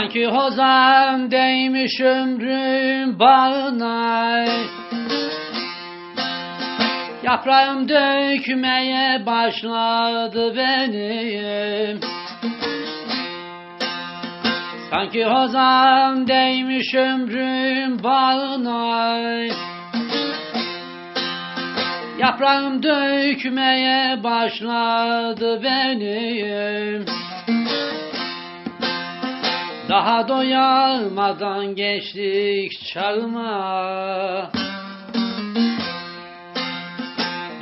Sanki hozan değmiş ömrüm bağına. Yaprağım dökmeye başladı benim. Sanki hozan değmiş ömrüm bağına. Yaprağım dökmeye başladı benim Daha doyamadan geçtik çağıma.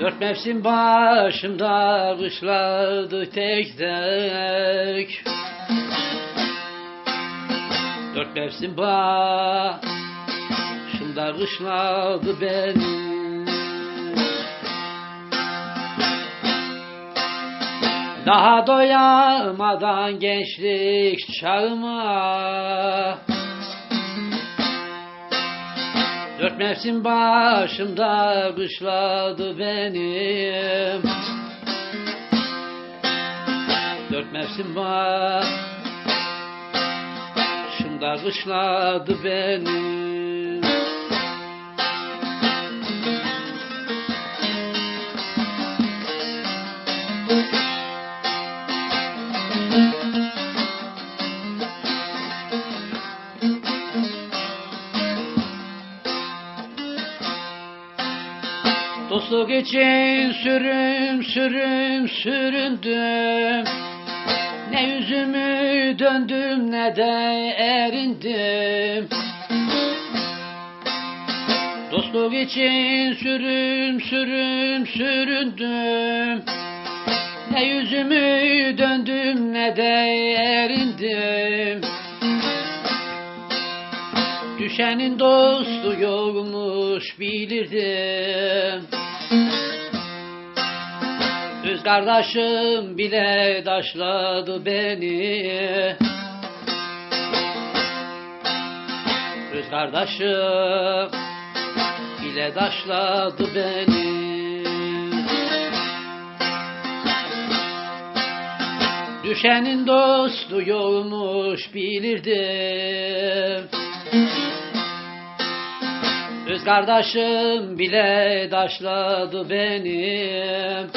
Dört mevsim başımda kışladı tek tek. Dört mevsim başımda kışladı beni Daha doyamadan gençlik çağıma. Dört mevsim başımda kışladı benim. Dört mevsim başımda kışladı benim Dostluk için sürüm sürüm süründüm. Ne yüzümü döndüm ne de erindim. Dostluk için sürüm sürüm süründüm. Ne yüzümü döndüm ne de erindim Düşenin dostu yokmuş bilirdim. Öz kardeşim bile taşladı beni. Öz kardeşim bile taşladı beni. Düşenin dostu yokmuş bilirdim Öz kardeşim bile taşladı benim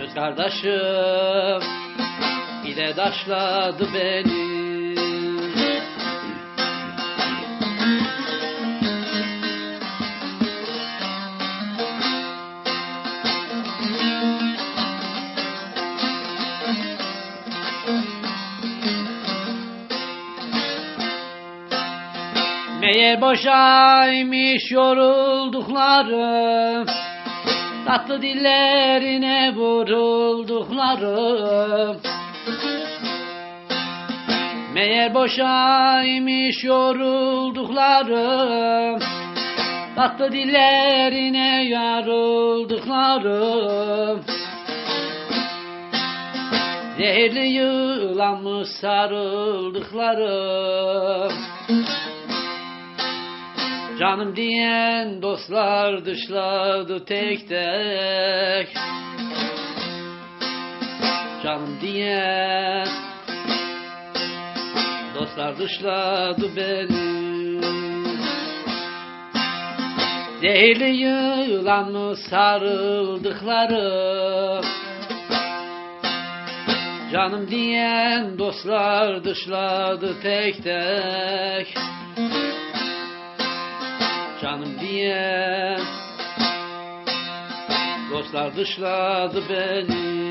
Öz kardeşim bile taşladı benim Meğer boşaymış yorulduklarım Tatlı dillerine vurulduklarım Meğer boşaymış yorulduklarım Tatlı dillerine yarıldıklarım Zehirli yılanmış sarıldıklarım Canım diyen dostlar dışladı tek tek. Canım diyen dostlar dışladı beni Zehirli yılan mı sarıldıklarım Canım diyen dostlar dışladı tek tek diye. Dostlar dışladı beni